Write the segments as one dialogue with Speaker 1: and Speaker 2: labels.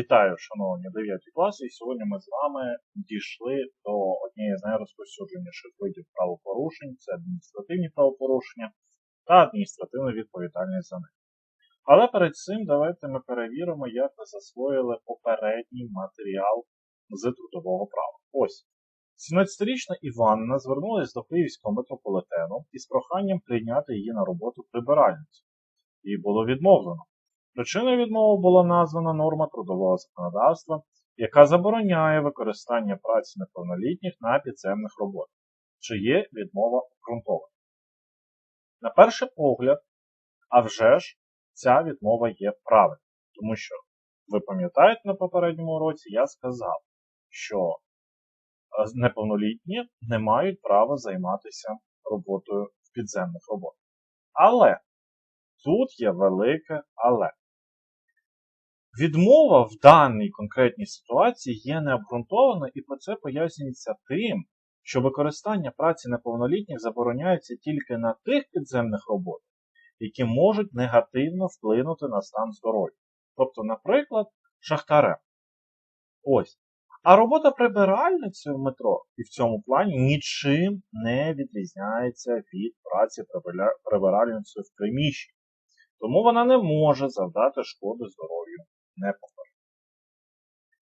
Speaker 1: Вітаю, шановні 9 класи, і сьогодні ми з вами дійшли до однієї з найрозповсюдженіших видів правопорушень це адміністративні правопорушення та адміністративна відповідальність за них. Але перед цим давайте ми перевіримо, як ви засвоїли попередній матеріал з трудового права. Ось. 17-річна Іванна звернулася до Київського метрополітену із проханням прийняти її на роботу прибиральницю. Їй було відмовлено. Причиною відмови була названа норма трудового законодавства, яка забороняє використання праці неповнолітніх на підземних роботах, чи є відмова обґрунтована. На перший погляд, а вже ж, ця відмова є правильною, тому що, ви пам'ятаєте на попередньому році, я сказав, що неповнолітні не мають права займатися роботою в підземних роботах. Але тут є велике але. Відмова в даній конкретній ситуації є необґрунтована і про це пояснюється тим, що використання праці неповнолітніх забороняється тільки на тих підземних роботах, які можуть негативно вплинути на стан здоров'я. Тобто, наприклад, шахтарем. Ось. А робота прибиральницею в метро і в цьому плані нічим не відрізняється від праці прибиральницею в приміщенні. Тому вона не може завдати шкоди здоров'ю не повторює.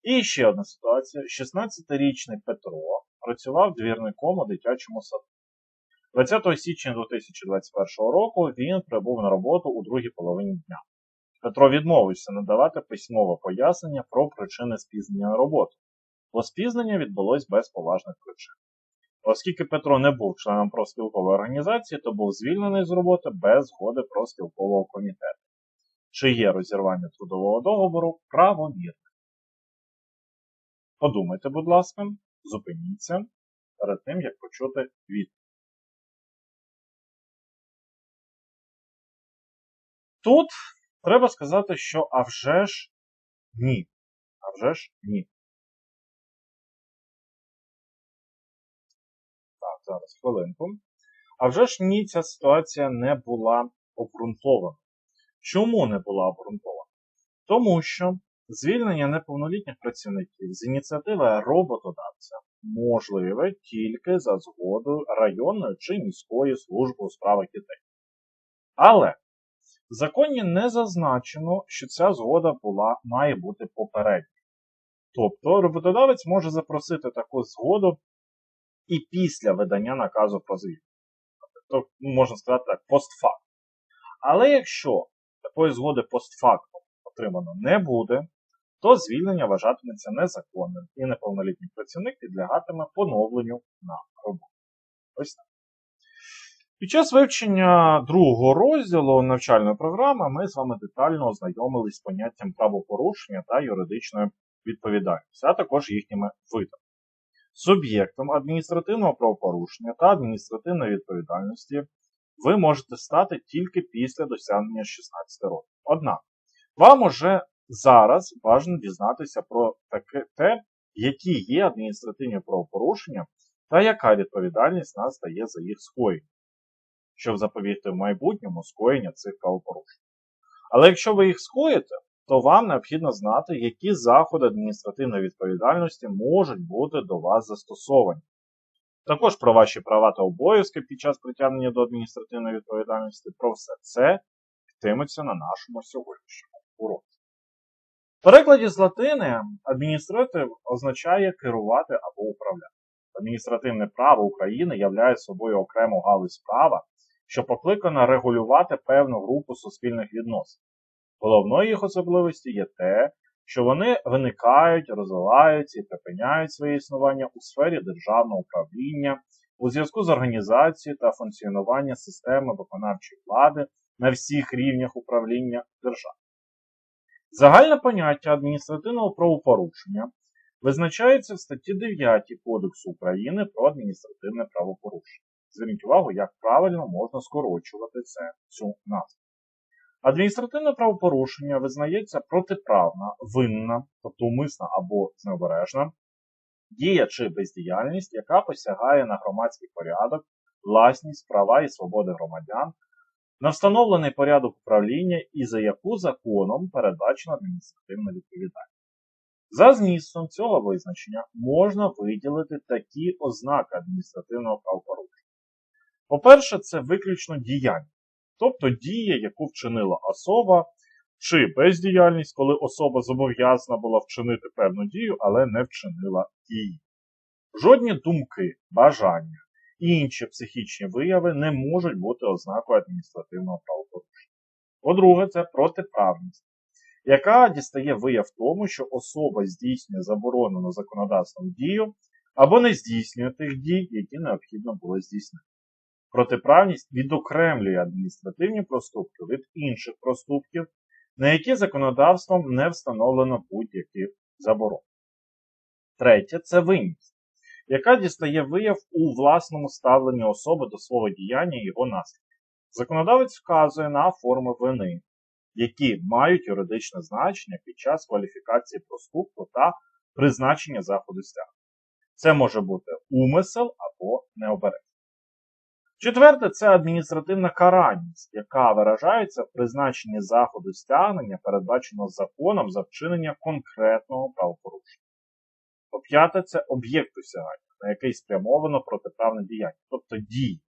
Speaker 1: І ще одна ситуація. 16-річний Петро працював двірником у дитячому саду. 20 січня 2021 року він прибув на роботу у другій половині дня. Петро відмовився надавати письмове пояснення про причини спізнення на роботу, бо спізнення відбулось без поважних причин. Оскільки Петро не був членом профспілкової організації, то був звільнений з роботи без згоди профспілкового комітету чи є розірвання трудового договору правомірним. Подумайте, будь ласка, зупиніться перед тим, як почути відповідь. Тут треба сказати, що а вже ж ні. А вже ж ні. Так, зараз хвилинку. А вже ж ні, ця ситуація не була обґрунтована. Чому не була обґрунтована? Тому що звільнення неповнолітніх працівників з ініціативи роботодавця можливе тільки за згодою районної чи міської служби у справах дітей. Але в законі не зазначено, що ця згода була, має бути попередньою. Тобто роботодавець може запросити таку згоду і після видання наказу про звільнення. Тобто, можна сказати так, постфакт. Але якщо такої згоди постфактум отримано не буде, то звільнення вважатиметься незаконним і неповнолітній працівник підлягатиме поновленню на роботу. Ось так. Під час вивчення другого розділу навчальної програми ми з вами детально ознайомились з поняттям правопорушення та юридичної відповідальності, а також їхніми видами. Суб'єктом адміністративного правопорушення та адміністративної відповідальності ви можете стати тільки після досягнення 16 років. Однак, вам уже зараз важливо дізнатися про таке, те, які є адміністративні правопорушення та яка відповідальність настає за їх скоєння, щоб запобігти в майбутньому скоєння цих правопорушень. Але якщо ви їх скоїте, то вам необхідно знати, які заходи адміністративної відповідальності можуть бути до вас застосовані. Також про ваші права та обов'язки під час притягнення до адміністративної відповідальності. Про все це йтиметься на нашому сьогоднішньому уроці. В перекладі з латини адміністратив означає керувати або управляти. Адміністративне право України являє собою окрему галузь права, що покликана регулювати певну групу суспільних відносин. Головною їх особливістю є те, що вони виникають, розвиваються і припиняють своє існування у сфері державного управління у зв'язку з організацією та функціонуванням системи виконавчої влади на всіх рівнях управління держави. Загальне поняття адміністративного правопорушення визначається в статті 9 Кодексу України про адміністративне правопорушення. Зверніть увагу, як правильно можна скорочувати це, цю назву. Адміністративне правопорушення визнається протиправна, винна, тобто умисна або необережна, дія чи бездіяльність, яка посягає на громадський порядок, власність, права і свободи громадян, на встановлений порядок управління і за яку законом передбачена адміністративна відповідальність. За змістом цього визначення можна виділити такі ознаки адміністративного правопорушення. По-перше, це виключно діяння, тобто дія, яку вчинила особа, чи бездіяльність, коли особа зобов'язана була вчинити певну дію, але не вчинила дії. Жодні думки, бажання і інші психічні вияви не можуть бути ознакою адміністративного правопорушення. По-друге, це протиправність, яка дістає вияв тому, що особа здійснює заборонену законодавством дію або не здійснює тих дій, які необхідно було здійснити. Протиправність відокремлює адміністративні проступки від інших проступків, на які законодавством не встановлено будь-які заборони. Третє це винність, яка дістає вияв у власному ставленні особи до свого діяння і його наслідків. Законодавець вказує на форми вини, які мають юридичне значення під час кваліфікації проступку та призначення заходу стягу. Це може бути умисел або необережність. Четверте це адміністративна каральність, яка виражається в призначенні заходу стягнення, передбаченого законом за вчинення конкретного правопорушення. По п'яте це об'єкт осягання, на який спрямовано протиправне діяння, тобто дії,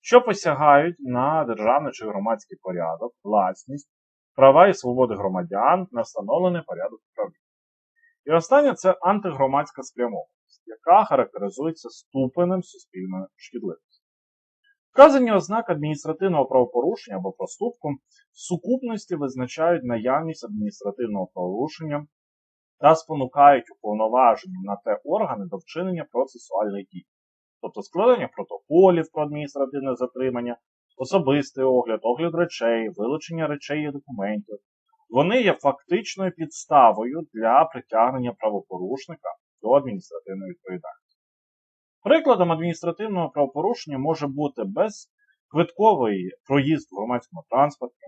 Speaker 1: що посягають на державний чи громадський порядок, власність, права і свободи громадян на встановлений порядок управління. І останнє це антигромадська спрямованість, яка характеризується ступенем суспільної шкідливості. Вказані ознаки адміністративного правопорушення або проступку в сукупності визначають наявність адміністративного правопорушення та спонукають уповноважені на те органи до вчинення процесуальних дій, тобто складення протоколів про адміністративне затримання, особистий огляд, огляд речей, вилучення речей і документів. Вони є фактичною підставою для притягнення правопорушника до адміністративної відповідальності. Прикладом адміністративного правопорушення може бути безквитковий проїзд в громадському транспорті,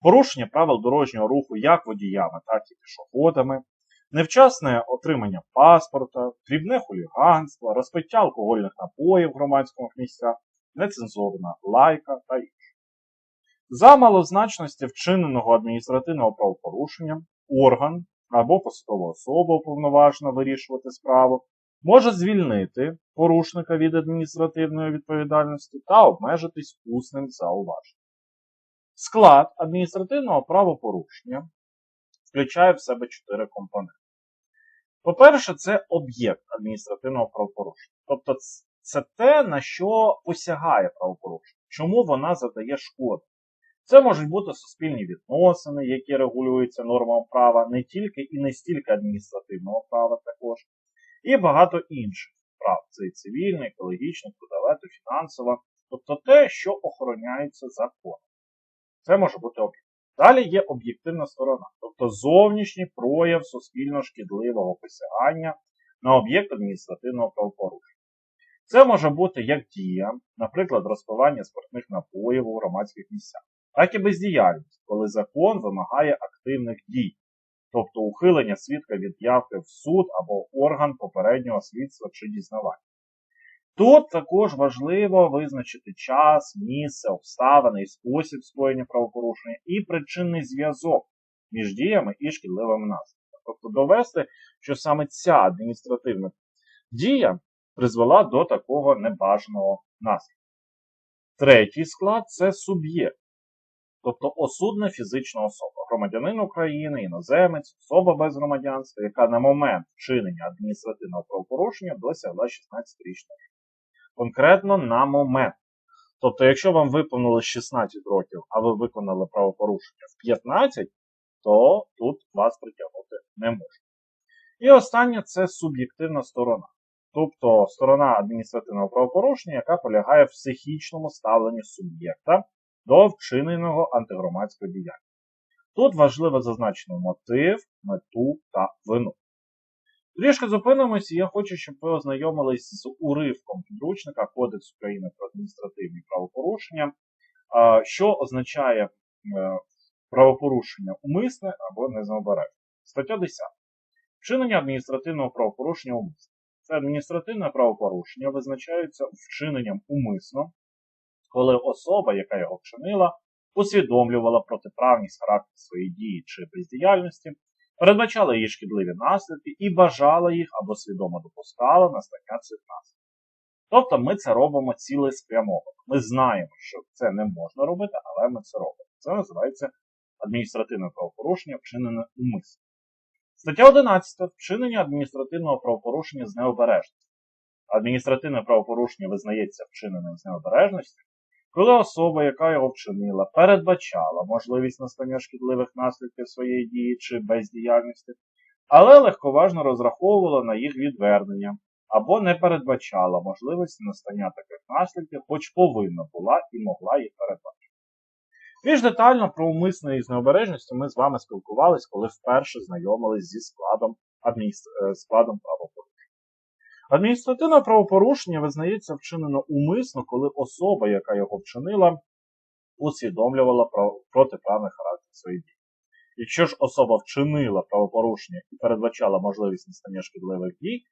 Speaker 1: порушення правил дорожнього руху як водіями, так і пішоходами, невчасне отримання паспорта, дрібне хуліганство, розпиття алкогольних напоїв в громадському місцях, нецензурна лайка та інше. За малозначності вчиненого адміністративного правопорушення орган або посадова особа уповноважена вирішувати справу може звільнити порушника від адміністративної відповідальності та обмежитись усним зауваженням. Склад адміністративного правопорушення включає в себе чотири компоненти. По-перше, це об'єкт адміністративного правопорушення. Тобто це те, на що посягає правопорушення, чому вона задає шкоду. Це можуть бути суспільні відносини, які регулюються нормами права, не тільки і не стільки адміністративного права також, і багато інших прав. Це і цивільне, екологічне, трудове, фінансове, тобто те, що охороняється законом. Це може бути об'єкт. Далі є об'єктивна сторона, тобто зовнішній прояв суспільно шкідливого посягання на об'єкт адміністративного правопорушення. Це може бути як дія, наприклад, розпивання спиртних напоїв у громадських місцях, так і бездіяльність, коли закон вимагає активних дій, тобто ухилення свідка від явки в суд або орган попереднього слідства чи дізнавання. Тут також важливо визначити час, місце, обставини і спосіб скоєння правопорушення і причинний зв'язок між діями і шкідливими наслідками. Тобто довести, що саме ця адміністративна дія призвела до такого небажаного наслідку. Третій склад це суб'єкт, тобто осудна фізична особа, громадянин України, іноземець, особа без громадянства, яка на момент вчинення адміністративного правопорушення досягла 16-річного Конкретно на момент. Тобто, якщо вам виповнилось 16 років, а ви виконали правопорушення в 15, то тут вас притягнути не можна. І останнє це суб'єктивна сторона. Тобто сторона адміністративного правопорушення, яка полягає в психічному ставленні суб'єкта до вчиненого антигромадського діяння. Тут важливо зазначено мотив, мету та вину. Трішки зупинимося, і я хочу, щоб ви ознайомились з уривком підручника Кодекс України про адміністративні правопорушення, що означає е, правопорушення умисне або незаобережне. Стаття 10. Вчинення адміністративного правопорушення умисне. Це адміністративне правопорушення визначається вчиненням умисно, коли особа, яка його вчинила, усвідомлювала протиправність характеру своєї дії чи бездіяльності, передбачала її шкідливі наслідки і бажала їх або свідомо допускала настання цих наслідків. Тобто ми це робимо цілеспрямовано. Ми знаємо, що це не можна робити, але ми це робимо. Це називається адміністративне правопорушення, вчинене умисно. Стаття 11. Вчинення адміністративного правопорушення з необережності. Адміністративне правопорушення визнається вчиненим з необережності, коли особа, яка його вчинила, передбачала можливість настання шкідливих наслідків своєї дії чи бездіяльності, але легковажно розраховувала на їх відвернення або не передбачала можливості настання таких наслідків, хоч повинна була і могла їх передбачити. Більш детально про умисне з необережністю ми з вами спілкувалися, коли вперше знайомились зі складом, адміністр... е, складом правопорушення. Адміністративне правопорушення визнається вчинено умисно, коли особа, яка його вчинила, усвідомлювала протиправний характер своєї дії. Якщо ж особа вчинила правопорушення і передбачала можливість настання шкідливих дій,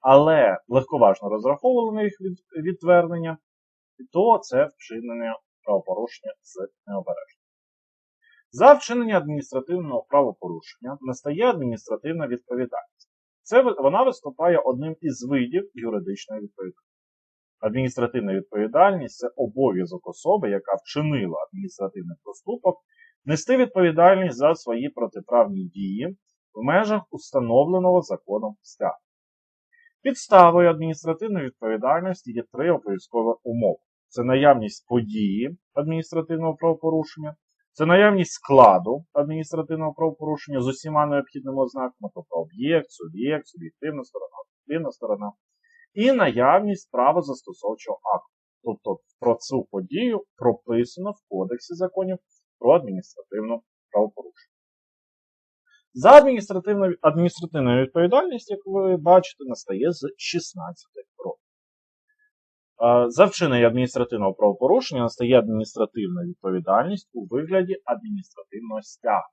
Speaker 1: але легковажно розраховувала на їх від- відтвердження, то це вчинення правопорушення з необережністю. За вчинення адміністративного правопорушення настає адміністративна відповідальність. Це вона виступає одним із видів юридичної відповідальності. Адміністративна відповідальність це обов'язок особи, яка вчинила адміністративний проступок, нести відповідальність за свої протиправні дії в межах установленого законом стягу. Підставою адміністративної відповідальності є три обов'язкові умови: це наявність події адміністративного правопорушення, це наявність складу адміністративного правопорушення з усіма необхідними ознаками, тобто об'єкт, суб'єкт, суб'єктивна сторона, об'єктивна сторона, і наявність правозастосовчого акту. Тобто про цю подію прописано в Кодексі законів про адміністративну правопорушення. За адміністративною адміністративною відповідальність, як ви бачите, настає з 16 років. Е, За вчинення адміністративного правопорушення настає адміністративна відповідальність у вигляді адміністративного стягу.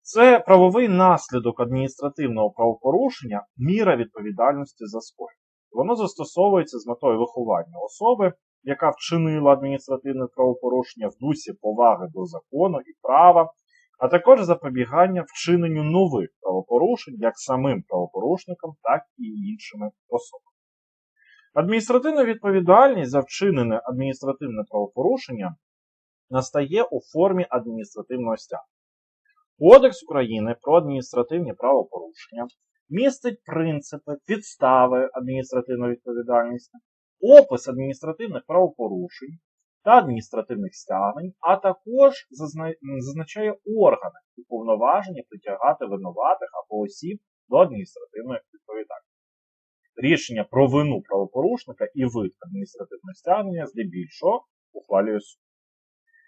Speaker 1: Це правовий наслідок адміністративного правопорушення, міра відповідальності за скоєння. Воно застосовується з метою виховання особи, яка вчинила адміністративне правопорушення в дусі поваги до закону і права, а також запобігання вчиненню нових правопорушень як самим правопорушникам, так і іншими особами. Адміністративна відповідальність за вчинене адміністративне правопорушення настає у формі адміністративного стягу. Кодекс України про адміністративні правопорушення містить принципи, підстави адміністративної відповідальності, опис адміністративних правопорушень та адміністративних стягнень, а також зазначає органи, уповноважені притягати винуватих або осіб до адміністративної відповідальності. Рішення про вину правопорушника і вид адміністративного стягнення здебільшого ухвалює суд.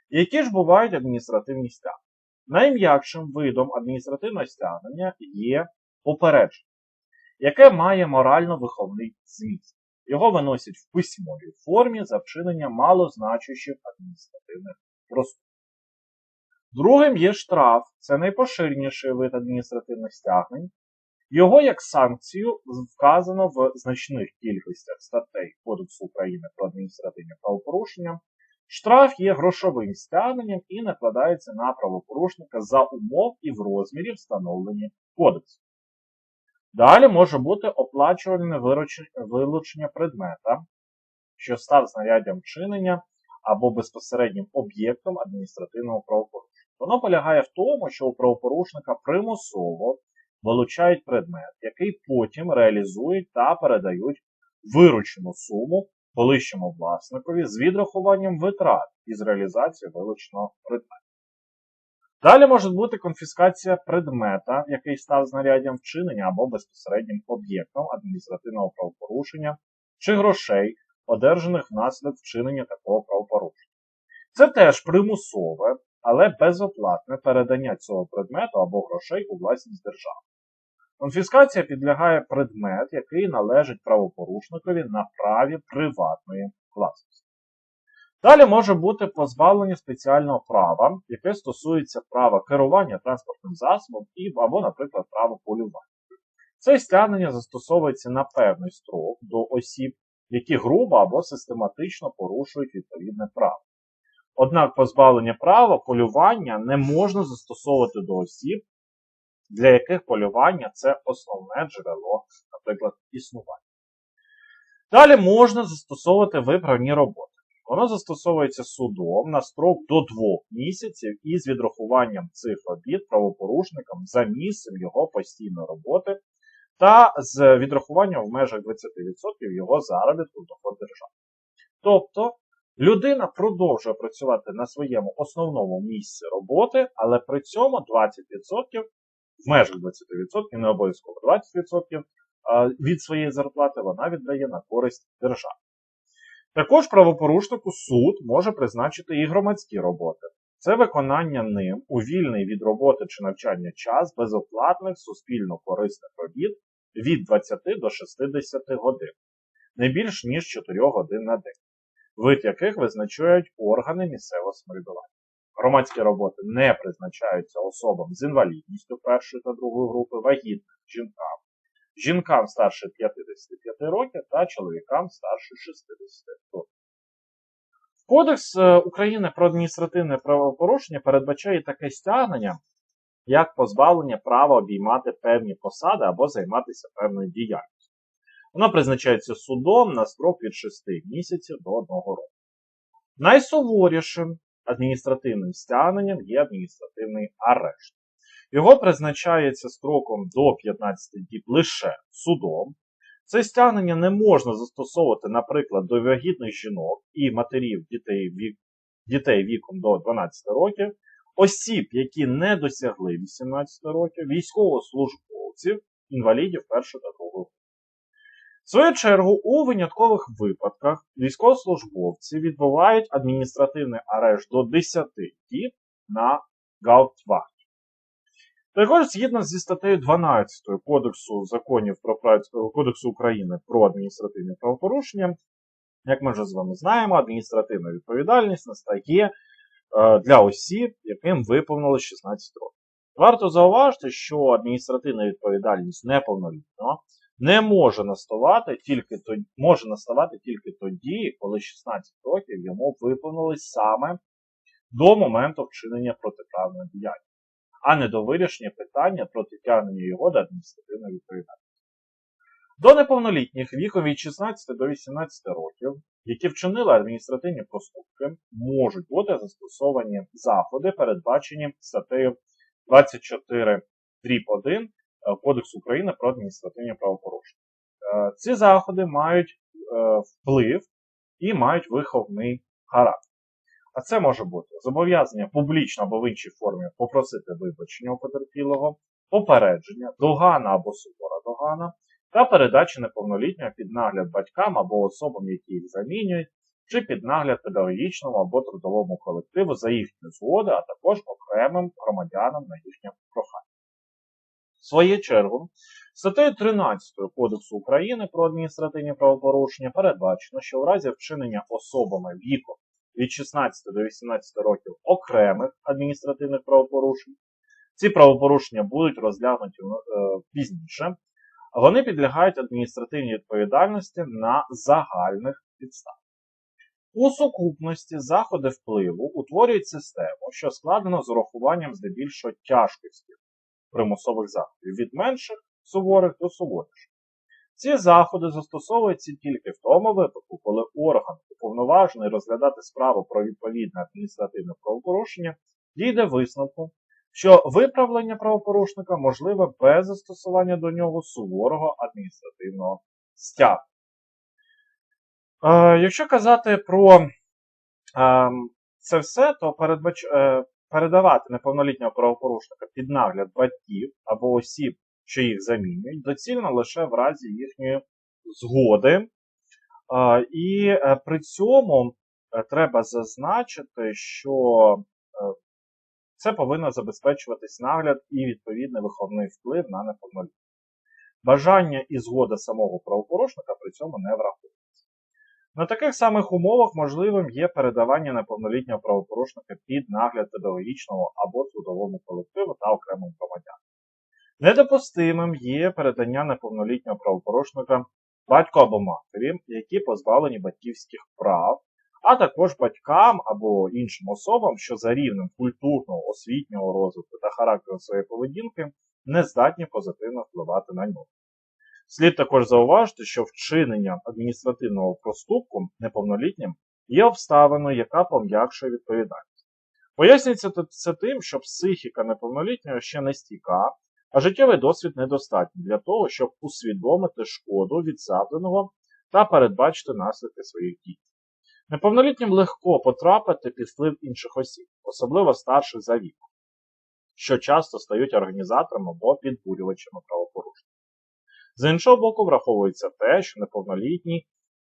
Speaker 1: Які ж бувають адміністративні стягнення? Найм'якшим видом адміністративного стягнення є попередження, яке має морально-виховний зміст. Його виносять в письмовій формі за вчинення малозначущих адміністративних проступків. Другим є штраф, це найпоширеніший вид адміністративних стягнень. Його як санкцію вказано в значних кількостях статей Кодексу України про адміністративні правопорушення. Штраф є грошовим стягненням і накладається на правопорушника за умов і в розмірі, встановлені кодексом. Далі може бути оплачувальне вилучення предмета, що став знаряддям вчинення або безпосереднім об'єктом адміністративного правопорушення. Воно полягає в тому, що у правопорушника примусово вилучають предмет, який потім реалізують та передають виручену суму колишньому власникові з відрахуванням витрат із реалізації вилученого предмета. Далі може бути конфіскація предмета, який став знаряддям вчинення або безпосереднім об'єктом адміністративного правопорушення, чи грошей, одержаних внаслідок вчинення такого правопорушення. Це теж примусове, але безоплатне передання цього предмету або грошей у власність держави. Конфіскація підлягає предмет, який належить правопорушникові на праві приватної власності. Далі може бути позбавлення спеціального права, яке стосується права керування транспортним засобом і, або, наприклад, права полювання. Це стягнення застосовується на певний строк до осіб, які грубо або систематично порушують відповідне право. Однак позбавлення права полювання не можна застосовувати до осіб, для яких полювання це основне джерело, наприклад, існування. Далі можна застосовувати виправні роботи. Воно застосовується судом на строк до двох місяців із відрахуванням цих робіт правопорушникам за місцем його постійної роботи та з відрахуванням в межах 20% його заробітку в доход держави. Тобто людина продовжує працювати на своєму основному місці роботи, але при цьому 20% в межах 20%, не обов'язково 20% від своєї зарплати вона віддає на користь держави. Також правопорушнику суд може призначити і громадські роботи. Це виконання ним у вільний від роботи чи навчання час безоплатних суспільно корисних робіт від 20 до 60 годин, не більш ніж 4 годин на день, вид яких визначають органи місцевого самоврядування. Громадські роботи не призначаються особам з інвалідністю першої та другої групи, вагітним жінкам, жінкам старше 55 років та чоловікам старше 60 років. Кодекс е, України про адміністративне правопорушення передбачає таке стягнення, як позбавлення права обіймати певні посади або займатися певною діяльністю. Воно призначається судом на строк від 6 місяців до 1 року. Найсуворішим адміністративним стягненням є адміністративний арешт. Його призначається строком до 15 діб лише судом. Це стягнення не можна застосовувати, наприклад, до вагітних жінок і матерів дітей, вік, дітей віком до 12 років, осіб, які не досягли 18 років, військовослужбовців, інвалідів першої та другої. В свою чергу, у виняткових випадках військовослужбовці відбувають адміністративний арешт до 10 діб на Гауптвахт. Також згідно зі статтею 12 Кодексу законів про Кодексу України про адміністративні правопорушення, як ми вже з вами знаємо, адміністративна відповідальність настає е, для осіб, яким виповнилось 16 років. Варто зауважити, що адміністративна відповідальність неповнолітнього не може наставати тільки тоді, може наставати тільки тоді, коли 16 років йому виповнилось саме до моменту вчинення протиправної діяльності а не до вирішення питання про притягнення його до адміністративної відповідальності. До неповнолітніх віком від 16 до 18 років, які вчинили адміністративні проступки, можуть бути застосовані заходи, передбачені статтею 24 1 е, Кодексу України про адміністративні правопорушення. Е, ці заходи мають е, вплив і мають виховний характер. А це може бути зобов'язання публічно або в іншій формі попросити вибачення у потерпілого, попередження, догана або сувора догана, та передача неповнолітнього під нагляд батькам або особам, які їх замінюють, чи під нагляд педагогічному або трудовому колективу за їхню згоду, а також окремим громадянам на їхнє прохання. В свою чергу, статтею 13 Кодексу України про адміністративні правопорушення передбачено, що в разі вчинення особами віком від 16 до 18 років окремих адміністративних правопорушень. Ці правопорушення будуть розглянуті е, пізніше. Вони підлягають адміністративній відповідальності на загальних підставах. У сукупності заходи впливу утворюють систему, що складено з урахуванням здебільшого тяжкості примусових заходів від менших суворих до суворіших. Ці заходи застосовуються тільки в тому випадку, коли орган, уповноважений розглядати справу про відповідне адміністративне правопорушення, дійде висновку, що виправлення правопорушника можливе без застосування до нього суворого адміністративного стягу. Е, якщо казати про е, це все, то передбач, е, передавати неповнолітнього правопорушника під нагляд батьків або осіб що їх замінюють, доцільно лише в разі їхньої згоди. І е, при цьому е, треба зазначити, що е, це повинно забезпечуватись нагляд і відповідний виховний вплив на неповнолітніх. Бажання і згода самого правопорушника при цьому не враховується. На таких самих умовах можливим є передавання неповнолітнього правопорушника під нагляд педагогічного або трудовому колективу та окремим громадянам. Недопустимим є передання неповнолітнього правопорушника батько або матері, які позбавлені батьківських прав, а також батькам або іншим особам, що за рівнем культурного, освітнього розвитку та характеру своєї поведінки не здатні позитивно впливати на нього. Слід також зауважити, що вчинення адміністративного проступку неповнолітнім є обставиною, яка пом'якшує відповідальність. Пояснюється це тим, що психіка неповнолітнього ще не стійка, а життєвий досвід недостатній для того, щоб усвідомити шкоду від завданого та передбачити наслідки своїх дій. Неповнолітнім легко потрапити під вплив інших осіб, особливо старших за віком, що часто стають організаторами або підбурювачами правопорушень. З іншого боку, враховується те, що неповнолітні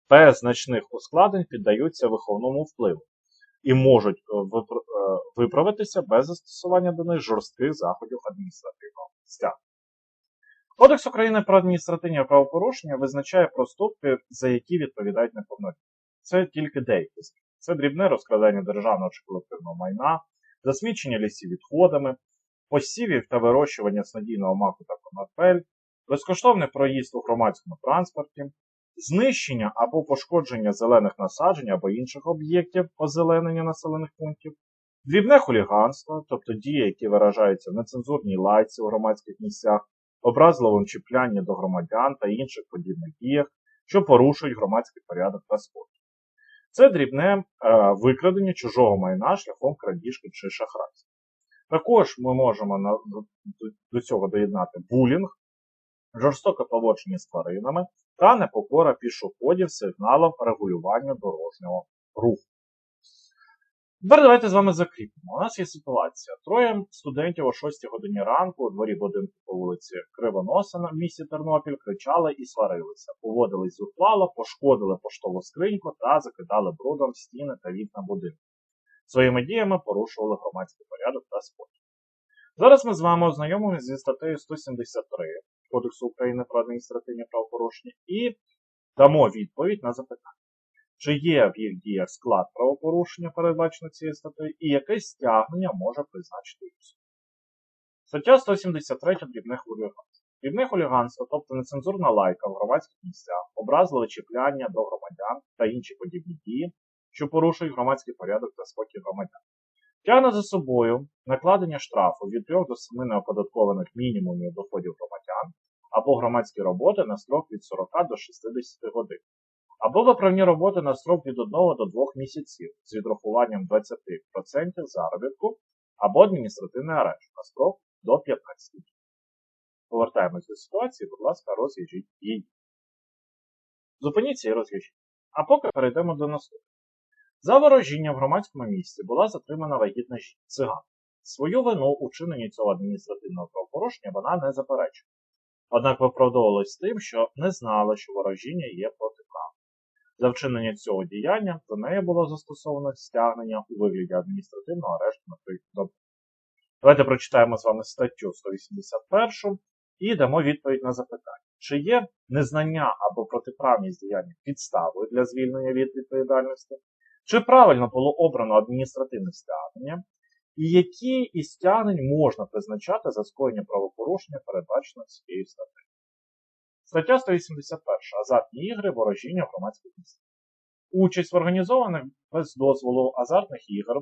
Speaker 1: без значних ускладнень піддаються виховному впливу і можуть е, е, виправитися без застосування до них жорстких заходів адміністративного стягнення. Кодекс України про адміністративні правопорушення визначає проступки, за які відповідають неповнолітні. Це тільки деякі з. Це дрібне розкрадання державного чи колективного майна, засмічення лісів відходами, посівів та вирощування снадійного маку та конопель, безкоштовний проїзд у громадському транспорті, знищення або пошкодження зелених насаджень або інших об'єктів озеленення населених пунктів, дрібне хуліганство, тобто дії, які виражаються в нецензурній лайці у громадських місцях, образливому чіплянні до громадян та інших подібних діях, що порушують громадський порядок та спокій. Це дрібне е, викрадення чужого майна шляхом крадіжки чи шахрайства. Також ми можемо на, до, до цього доєднати булінг, жорстоке поводження з тваринами та непокора пішоходів сигналом регулювання дорожнього руху. Тепер давайте з вами закріпимо. У нас є ситуація. Троє студентів о 6 годині ранку у дворі будинку по вулиці Кривоносина в місті Тернопіль кричали і сварилися, поводились зухвало, пошкодили поштову скриньку та закидали брудом стіни та вікна будинку. Своїми діями порушували громадський порядок та спокій. Зараз ми з вами ознайомимося зі статтею 173 Кодексу України про адміністративні правопорушення і дамо відповідь на запитання, чи є в їх діях склад правопорушення, передбачено цією статтею, і яке стягнення може призначити їх. Стаття 173 дрібне хуліганство. Дрібне хуліганство, тобто нецензурна лайка в громадських місцях, образливе чіпляння до громадян та інші подібні дії, що порушують громадський порядок та спокій громадян. Тягне за собою накладення штрафу від 3 до 7 неоподаткованих мінімумів доходів громадян або громадські роботи на строк від 40 до 60 годин, або виправні роботи на строк від 1 до 2 місяців з відрахуванням 20% заробітку або адміністративний арешт на строк до 15 днів. Повертаємось до ситуації, будь ласка, розв'яжіть її. Зупиніться і розв'яжіть. А поки перейдемо до наступного. За ворожіння в громадському місці була затримана вагітна циган. Свою вину у чиненні цього адміністративного правопорушення вона не заперечує. Однак виправдовувалась тим, що не знала, що ворожіння є протиправним. За вчинення цього діяння до неї було застосовано стягнення у вигляді адміністративного арешту на 3 доби. Давайте прочитаємо з вами статтю 181 і дамо відповідь на запитання. Чи є незнання або протиправність діяння підставою для звільнення від відповідальності? Чи правильно було обрано адміністративне стягнення, і які із стягнень можна призначати за скоєння правопорушення, передбачено цією статтею? Стаття 181. Азартні ігри, ворожіння громадських місцях. Участь в організованих без дозволу азартних ігор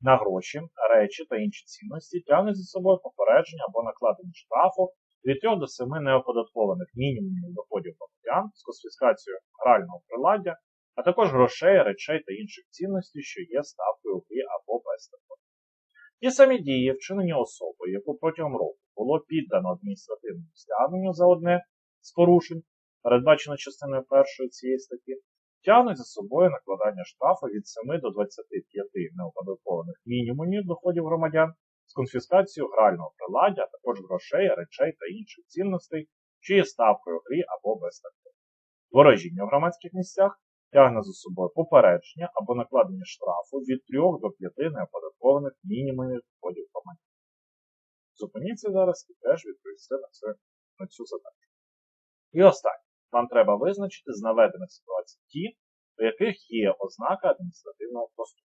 Speaker 1: на гроші, речі та інші цінності тягне за собою попередження або накладення штрафу від 3 до 7 неоподаткованих мінімумів доходів громадян з конфіскацією грального приладдя а також грошей, речей та інших цінностей, що є ставкою гри або без такої. Ті самі дії, вчинені особою, яку протягом року було піддано адміністративному стягненню за одне з порушень, передбачено частиною першої цієї статті, тягнуть за собою накладання штрафу від 7 до 25 неоподаткованих мінімумів доходів громадян з конфіскацією грального приладдя, а також грошей, речей та інших цінностей, що є ставкою грі або без такої. Ворожіння в громадських місцях тягне за собою попередження або накладення штрафу від 3 до 5 неоподаткованих мінімумів доходів громадян. Зупиніться зараз і теж відповісти на, це, на цю задачу. І останнє. Вам треба визначити з наведених ситуацій ті, у яких є ознака адміністративного проступку.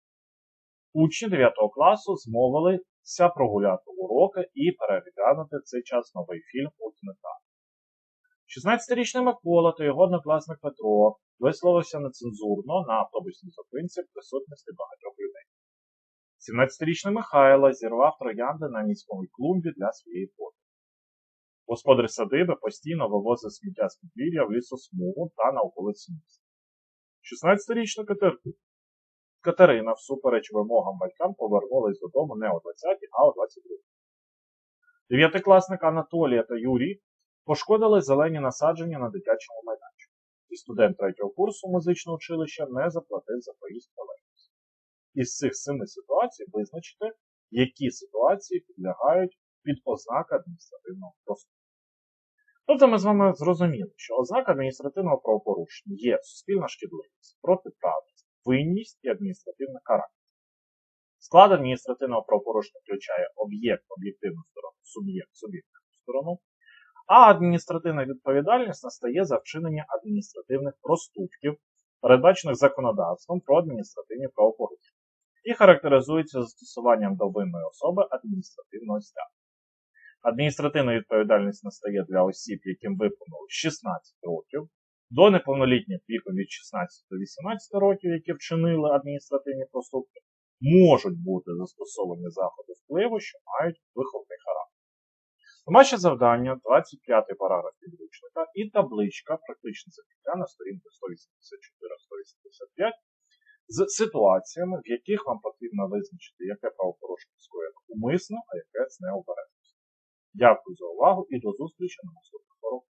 Speaker 1: Учні 9 класу змовилися прогуляти уроки і переглянути цей час новий фільм у кінотеатрі. 16-річний Микола та його однокласник Петро висловився нецензурно на автобусній зупинці в присутності багатьох людей. 17-річний Михайло зірвав троянди на міському клумбі для своєї фото. Господар садиби постійно вивозив сміття з подвір'я в лісосмугу та на околиці міста. 16-річна Катер... Катерина, всупереч вимогам батькам, повернулась додому не о 20, а о 22. Дев'ятикласник Анатолія та Юрій пошкодили зелені насадження на дитячому майданчику. І студент третього курсу музичного училища не заплатив за проїзд в тролейбус. Із цих семи ситуацій визначити, які ситуації підлягають під ознаки адміністративного проступку. Тобто ми з вами зрозуміли, що ознака адміністративного правопорушення є суспільна шкідливість, протиправність, винність і адміністративна каральність. Склад адміністративного правопорушення включає об'єкт, об'єктивну сторону, суб'єкт, сторону, а адміністративна відповідальність настає за вчинення адміністративних проступків, передбачених законодавством про адміністративні правопорушення, і характеризується застосуванням до винної особи адміністративного стягнення. Адміністративна відповідальність настає для осіб, яким виповнилось 16 років, до неповнолітніх віком від 16 до 18 років, які вчинили адміністративні проступки, можуть бути застосовані заходи впливу, що мають виховний характер. Домашнє завдання, 25 параграф підручника і табличка практичне закриття на сторінку 184-185 з ситуаціями, в яких вам потрібно визначити, яке правопорушення скоєно умисно, а яке з необережності. Дякую за увагу і до зустрічі на наступних уроках.